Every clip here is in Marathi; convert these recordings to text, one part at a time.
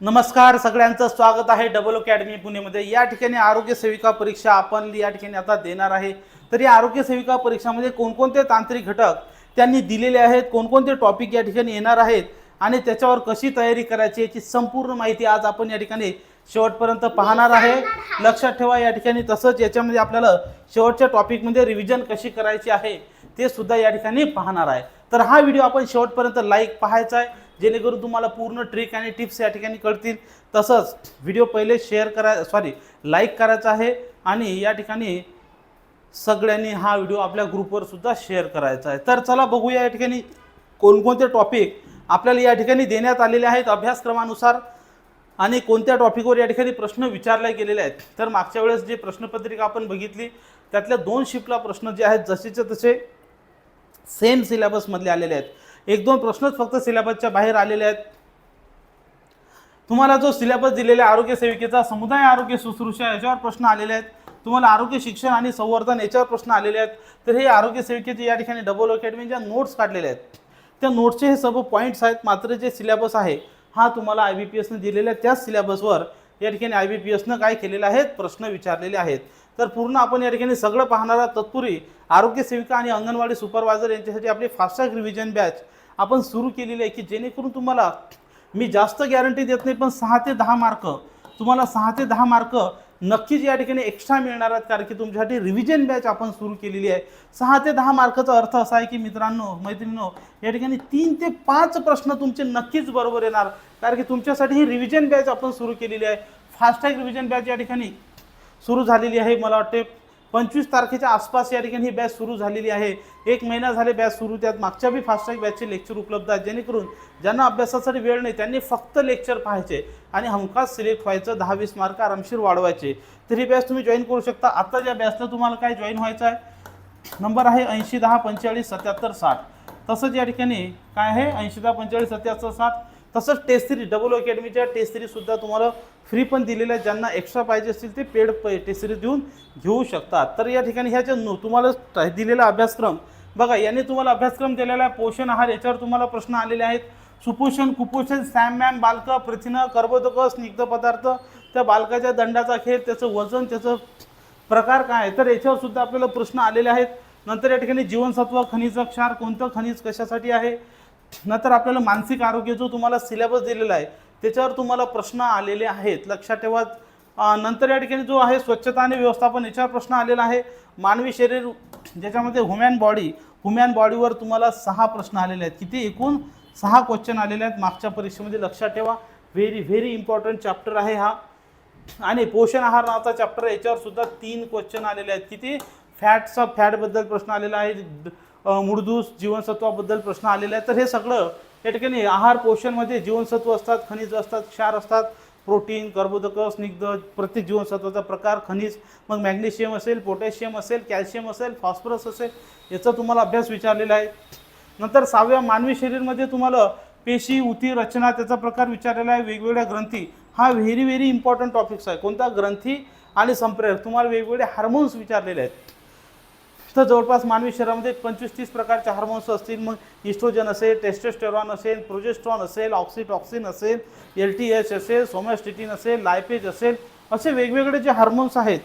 नमस्कार सगळ्यांचं स्वागत आहे डबल अकॅडमी पुणेमध्ये. या ठिकाणी आरोग्य सेविका परीक्षा आपण या ठिकाणी आता देणार आहे. तर या आरोग्य सेविका परीक्षामध्ये कोणकोणते तांत्रिक घटक त्यांनी दिलेले आहेत कोणकोणते टॉपिक या ठिकाणी येणार आहेत आणि त्याच्यावर कशी तयारी करायची याची संपूर्ण माहिती आज आपण या ठिकाणी शेवटपर्यंत पाहणार आहे. लक्षात ठेवा या ठिकाणी तसंच याच्यामध्ये आपल्याला शेवटच्या टॉपिकमध्ये रिव्हिजन कशी करायची आहे ते सुद्धा या ठिकाणी पाहणार आहे. तर हा व्हिडिओ आपण शेवटपर्यंत लाईक पाहायचा आहे. जेणेकरून तुम्हाला पूर्ण ट्रिक आणि टिप्स या ठिकाणी कळतील. तसंच व्हिडिओ पहिले शेअर करा सॉरी लाईक करायचा आहे आणि या ठिकाणी सगळ्यांनी हा व्हिडिओ आपल्या ग्रुपवर सुद्धा शेअर करायचा आहे. तर चला बघूया या ठिकाणी कोणकोणते टॉपिक आपल्याला या ठिकाणी देण्यात आलेले आहेत अभ्यासक्रमानुसार आणि कोणत्या टॉपिकवर या ठिकाणी प्रश्न विचारले गेलेले आहेत. तर मागच्या वेळेस जे प्रश्नपत्रिका आपण बघितली त्यातल्या दोन शिफ्टला प्रश्न जे आहेत जसेचे तसे सेम सिलेबसमधले आलेले आहेत. एक दोन प्रश्नच फक्त सिलेबसच्या बाहेर आलेले आहेत. तुम्हाला जो सिलेबस दिलेला आहे आरोग्य सेविकेचा समुदाय आरोग्य शुश्रूषा याच्यावर प्रश्न आलेले आहेत. तुम्हाला आरोग्य शिक्षण आणि संवर्धन याच्यावर प्रश्न आलेले आहेत. तर हे आरोग्य सेविकेचे या ठिकाणी डबल अकॅडमीच्या नोट्स काढलेले आहेत. त्या नोट्सचे हे सर्व पॉईंट्स आहेत. मात्र जे सिलेबस आहे हा तुम्हाला आय बी पी एसनं दिलेल्या त्याच सिलेबसवर या ठिकाणी आय बी पी एसनं काय केलेलं आहेत? प्रश्न विचारलेले आहेत. तर पूर्ण आपण या ठिकाणी सगळं पाहणारा तत्पूर्वी आरोग्य सेविका आणि अंगणवाडी सुपरवायझर यांच्यासाठी आपली फास्टॅग रिव्हिजन बॅच आपण सुरू केलेली आहे की जेणेकरून तुम्हाला मी जास्त गॅरंटी देत नाही पण सहा ते दहा मार्क तुम्हाला सहा ते दहा मार्क नक्कीच या ठिकाणी एक्स्ट्रा मिळणार आहेत. कारण की तुमच्यासाठी रिव्हिजन बॅच आपण सुरू केलेली आहे. सहा ते दहा मार्काचा अर्थ असा आहे की मित्रांनो मैत्रिणींनो या ठिकाणी तीन ते पाच प्रश्न तुमचे नक्कीच बरोबर येणार. कारण की तुमच्यासाठी ही रिव्हिजन बॅच आपण सुरू केलेली आहे. फास्टॅग रिव्हिजन बॅच या ठिकाणी सुरू झालेली आहे मला वाटते पंचवीस तारखेच्या आसपास या ठिकाणी ही बॅच सुरू झालेली आहे. एक महिना झाले बॅच सुरू त्यात मागच्या बी फास्टॅग बॅचचे लेक्चर उपलब्ध आहेत. जेणेकरून ज्यांना अभ्यासासाठी वेळ नाही त्यांनी फक्त लेक्चर पाहायचे आणि हमखास सिलेक्ट व्हायचं दहा वीस मार्क आरामशीर वाढवायचे. तर ही बॅच तुम्ही जॉईन करू शकता. आता ज्या बॅचला तुम्हाला काय जॉईन व्हायचं आहे? नंबर आहे ऐंशी दहा पंचेचाळीस सत्याहत्तर साठ. तसंच या ठिकाणी काय आहे? ऐंशी दहा पंचेचाळीस सत्याहत्तर साठ. तसंच टेस्ट सिरीज डबल अकॅडमीच्या टेस्ट सिरीजसुद्धा तुम्हाला फ्री पण दिलेल्या आहेत. ज्यांना एक्स्ट्रा पाहिजे असतील ते पेड टेस्ट सिरीज देऊन घेऊ शकतात. तर या ठिकाणी ह्या ज्या तुम्हाला दिलेला अभ्यासक्रम बघा याने तुम्हाला अभ्यासक्रम दिलेला आहे. पोषण आहार याच्यावर तुम्हाला प्रश्न आलेले आहेत. सुपोषण कुपोषण सॅम मॅम बालक प्रथिनं कर्बोदक स्निग्ध पदार्थ त्या बालकाच्या दंडाचा खेळ त्याचं वजन त्याचं प्रकार काय आहे? तर याच्यावर सुद्धा आपल्याला प्रश्न आलेले आहेत. नंतर या ठिकाणी जीवनसत्व खनिज क्षार कोणतं खनिज कशासाठी आहे? नंतर आपल्याला मानसिक आरोग्य जो तुम्हाला सिलेबस दिलेला आहे त्याच्यावर तुम्हाला प्रश्न आलेले आहेत. लक्षात ठेवा. नंतर या ठिकाणी जो आहे स्वच्छता आणि व्यवस्थापन याच्यावर प्रश्न आलेला आहे. मानवी शरीर ज्याच्यामध्ये ह्युमॅन बॉडी ह्युमॅन बॉडीवर तुम्हाला सहा प्रश्न आलेले आहेत. किती? एकूण सहा क्वेश्चन आलेले आहेत मागच्या परीक्षेमध्ये. लक्षात ठेवा. व्हेरी व्हेरी इम्पॉर्टंट चॅप्टर आहे हा. आणि पोषण आहार नावाचा चॅप्टर याच्यावर सुद्धा तीन क्वेश्चन आलेले आहेत. किती? फॅटचा फॅटबद्दल प्रश्न आलेला आहे. द- जीवनसत्वाबद्दल प्रश्न आलेला आहे तर हे सगळं या ठिकाणी आहार पोषणमध्ये म्हणजे जीवनसत्व असतात खनिज असतात क्षार असतात प्रोटीन कर्बोदक स्निग्ध प्रत्येक जीवनसत्वाचा प्रकार खनिज मग मॅग्नेशियम असेल पोटॅशियम असेल कॅल्शियम असेल फॉस्फरस असेल याचा तुम्हाला अभ्यास विचारलेला आहे. नंतर सहाव्या मानवी शरीरमध्ये तुम्हाला पेशी उती रचना त्याचा प्रकार विचारलेला आहे. वेगवेगळ्या ग्रंथी. हा व्हेरी व्हेरी इम्पॉर्टंट टॉपिक्स आहे. कोणता ग्रंथी आणि संप्रेरक? तुम्हाला वेगवेगळे हार्मोन्स विचारलेले आहेत. तर जवळपास मानवी शरीरामध्ये पंचवीस तीस प्रकारचे हार्मोन्स असतील. मग इस्ट्रोजन असेल टेस्टोस्टेरॉन असेल प्रोजेस्ट्रॉन असेल ऑक्सिटॉक्सिन असेल एल टी एच असेल सोमॅस्टिटिन असेल लायपेज असेल असे वेगवेगळे जे हार्मोन्स आहेत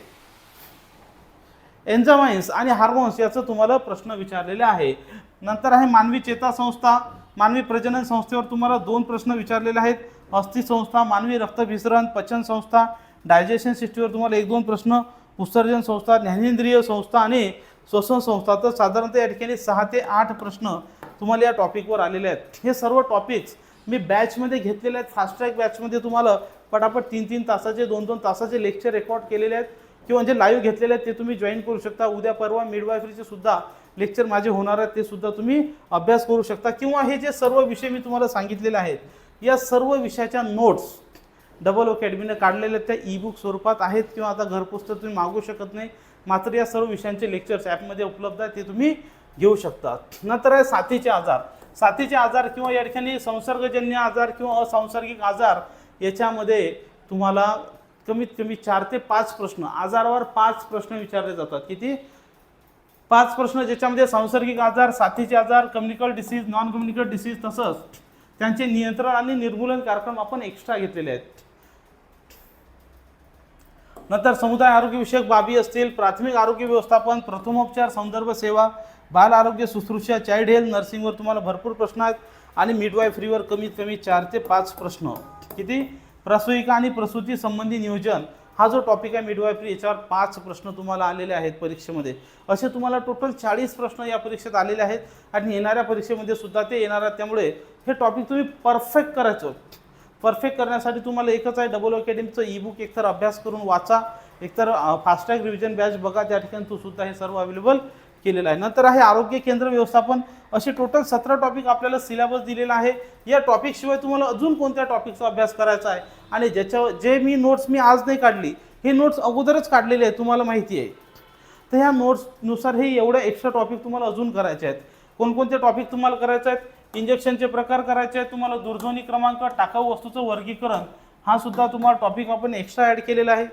एन्झामाइन्स आणि हार्मोन्स याचं तुम्हाला प्रश्न विचारलेले आहे. नंतर आहे मानवी चेता संस्था मानवी प्रजनन संस्थेवर तुम्हाला दोन प्रश्न विचारलेले आहेत. अस्थि संस्था मानवी रक्तभिसरण पचन संस्था डायजेशन सिस्टीमवर तुम्हाला एक दोन प्रश्न उत्सर्जन संस्था ज्ञानेंद्रिय संस्था आणि श्वसन संस्था तर साधारणतः या ठिकाणी सहा ते आठ प्रश्न तुम्हाला या टॉपिकवर आलेले आहेत. हे सर्व टॉपिक्स मी बॅचमध्ये घेतलेले आहेत. फास्ट ट्रॅक बॅचमध्ये तुम्हाला पटापट तीन तीन तासाचे दोन दोन तासाचे लेक्चर रेकॉर्ड केलेले आहेत. किंवा जे लाईव्ह घेतलेले आहेत ते तुम्ही जॉईन करू शकता. उद्या परवा मिडवायफरीचे सुद्धा लेक्चर माझे होणार आहेत. ते सुद्धा तुम्ही अभ्यास करू शकता. किंवा हे जे सर्व विषय मी तुम्हाला सांगितलेले आहेत या सर्व विषयाच्या नोट्स डबल अकॅडमीने काढलेल्या त्या ई बुक स्वरूपात आहेत. किंवा आता घरपुस्तक तुम्ही मागू शकत नाही. मात्र या सर्व विषयांचे लेक्चर्स ॲपमध्ये उपलब्ध आहेत ते तुम्ही घेऊ शकता. नंतर आहे साथीचे आजार. साथीचे आजार किंवा या ठिकाणी संसर्गजन्य आजार किंवा असंसर्गिक आजार याच्यामध्ये तुम्हाला कमीत कमी चार ते पाच प्रश्न आजारावर पाच प्रश्न विचारले जातात. किती? पाच प्रश्न ज्याच्यामध्ये सांसर्गिक आजार साथीचे आजार communicable disease non communicable disease तसंच त्यांचे नियंत्रण आणि निर्मूलन कार्यक्रम आपण एक्स्ट्रा घेतलेले आहेत. नंतर समुदाय आरोग्यविषयक बाबी असतील प्राथमिक आरोग्य व्यवस्थापन प्रथमोपचार संदर्भ सेवा बाल आरोग्य शुश्रूषा चाइल्ड हेल्थ नर्सिंगवर तुम्हाला भरपूर प्रश्न आहेत आणि मिडवायफरीवर कमीत कमी चार ते पाच प्रश्न. किती? प्रसूतिका आणि प्रसूती संबंधी नियोजन हा जो टॉपिक आहे मिडवायफरी याच्यावर पाच प्रश्न तुम्हाला आलेले आहेत परीक्षेमध्ये. असे तुम्हाला टोटल चाळीस प्रश्न या परीक्षेत आलेले आहेत आणि येणाऱ्या परीक्षेमध्ये सुद्धा ते येणार आहेत. त्यामुळे हे टॉपिक तुम्ही परफेक्ट करायचं. परफेक्ट करण्यासाठी तुम्हाला एकच आहे डबल अकॅडमीचं ई बुक एकतर अभ्यास करून वाचा. एकतर फास्टॅग रिव्हिजन बॅच बघा त्या ठिकाणी तो सुद्धा हे सर्व अवेलेबल केलेलं आहे. नंतर आहे आरोग्य केंद्र व्यवस्थापन. असे टोटल सतरा टॉपिक आपल्याला सिलेबस दिलेला आहे. या टॉपिकशिवाय तुम्हाला अजून कोणत्या टॉपिकचा अभ्यास करायचा आहे? आणि ज्याच्या जे मी नोट्स मी आज नाही काढली हे नोट्स अगोदरच काढलेले आहेत तुम्हाला माहिती आहे. तर ह्या नोट्सनुसार हे एवढे एक्स्ट्रा टॉपिक तुम्हाला अजून करायचे आहेत. कोणकोणते टॉपिक तुम्हाला करायचे आहेत? इंजेक्शनचे प्रकार करायचे आहेत तुम्हाला दूरध्वनी क्रमांक टाकाऊ वस्तूचं वर्गीकरण हा सुद्धा तुम्हाला टॉपिक आपण एक्स्ट्रा ॲड केलेला आहे.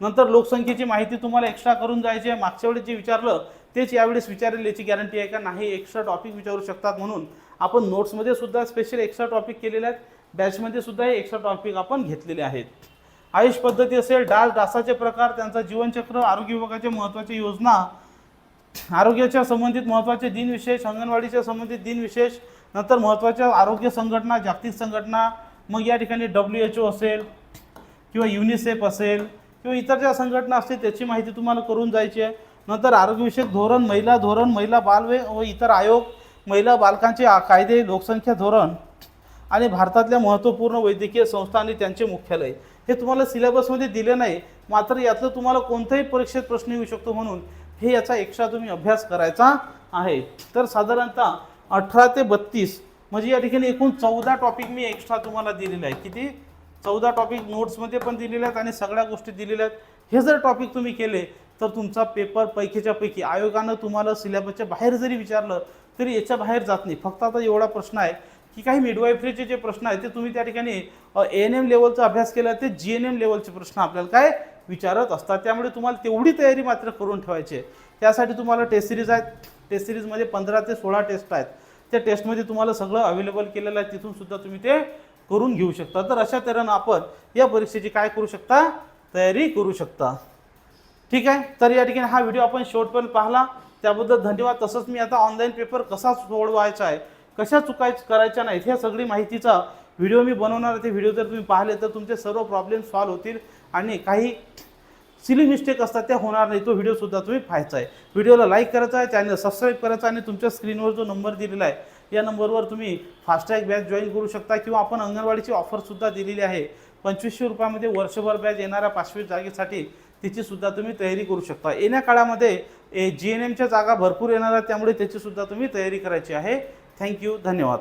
नंतर लोकसंख्येची माहिती तुम्हाला एक्स्ट्रा करून जायची आहे. मागच्या वेळेस जे विचारलं तेच यावेळेस विचारेल याची गॅरंटी आहे का? नाही एक्स्ट्रा टॉपिक विचारू शकतात म्हणून. आपण नोट्समध्ये सुद्धा स्पेशल एक्स्ट्रा टॉपिक केलेले आहेत. बॅचमध्ये सुद्धा हे एक्स्ट्रा टॉपिक आपण घेतलेले आहेत. आयुष पद्धती असेल डास डासाचे प्रकार त्यांचा जीवनचक्र आरोग्य विभागाच्या महत्त्वाच्या योजना आरोग्याच्या संबंधित महत्त्वाचे दिनविशेष अंगणवाडीच्या संबंधित दिनविशेष नंतर महत्त्वाच्या आरोग्य संघटना जागतिक संघटना मग या ठिकाणी डब्ल्यू एच ओ असेल किंवा युनिसेफ असेल किंवा इतर ज्या संघटना असतील त्याची माहिती तुम्हाला करून जायची आहे. नंतर आरोग्यविषयक धोरण महिला धोरण महिला बालवे व इतर आयोग महिला बालकांचे कायदे लोकसंख्या धोरण आणि भारतातल्या महत्त्वपूर्ण वैद्यकीय संस्था आणि त्यांचे मुख्यालय. हे तुम्हाला सिलेबसमध्ये दिले नाही मात्र यातलं तुम्हाला कोणत्याही परीक्षेत प्रश्न येऊ शकतो म्हणून हे याचा एक्स्ट्रा तुम्ही अभ्यास करायचा आहे. तर साधारणतः अठरा ते बत्तीस म्हणजे या ठिकाणी एकूण चौदा टॉपिक मी एक्स्ट्रा तुम्हाला दिलेले आहे किती? चौदा टॉपिक नोट्समध्ये पण दिलेले आहेत आणि सगळ्या गोष्टी दिलेल्या आहेत. हे जर टॉपिक तुम्ही केले तर तुमचा पेपर पैकीच्या पैकी आयोगानं तुम्हाला सिलेबसच्या बाहेर जरी विचारलं तरी याच्या बाहेर जात नाही. फक्त आता एवढा प्रश्न आहे की काही मिडवायफरीचे जे प्रश्न आहेत ते तुम्ही त्या ठिकाणी ए एन एम लेवलचा अभ्यास केला ते जी एन एम लेवलचे प्रश्न आपल्याला काय विचारत असतात. त्यामुळे तुम्हाला तेवढी तयारी मात्र करून ठेवायची आहे. त्यासाठी तुम्हाला टेस्ट सिरीज आहेत. टेस्ट सिरीजमध्ये पंधरा ते सोळा टेस्ट आहेत. त्या टेस्टमध्ये तुम्हाला सगळं अवेलेबल केलेलं आहे. तिथून सुद्धा तुम्ही ते करून घेऊ शकता. तर अशा तऱ्हेनं आपण या परीक्षेची काय करू शकता? तयारी करू शकता. ठीक आहे? तर या ठिकाणी हा व्हिडिओ आपण शेवटपर्यंत पाहिला. त्याबद्दल धन्यवाद. तसंच मी आता ऑनलाईन पेपर कसा सोडवायचा आहे कशा चुकाय करायच्या नाहीत ह्या सगळी माहितीचा व्हिडिओ मी बनवणार आहे. ते व्हिडिओ जर तुम्ही पाहिले तर तुमचे सर्व प्रॉब्लेम सॉल्व्ह होतील. आणि काही सिली मिस्टेक असतात त्या होणार नाही. तो व्हिडिओसुद्धा तुम्ही पाहायचा आहे व्हिडिओला लाईक करायचा आहे चॅनल सबस्क्राईब करायचा आणि तुमच्या स्क्रीनवर जो नंबर दिलेला आहे या नंबरवर तुम्ही फास्टॅग बॅच जॉईन करू शकता किंवा आपण अंगणवाडीची ऑफरसुद्धा दिलेली आहे. पंचवीसशे रुपयामध्ये वर्षभर बॅच येणाऱ्या पाचवी जागेसाठी तिचीसुद्धा तुम्ही तयारी करू शकता. येण्या काळामध्ये जी एन एमच्या जागा भरपूर येणार आहेत त्यामुळे त्याचीसुद्धा तुम्ही तयारी करायची आहे. थँक्यू धन्यवाद.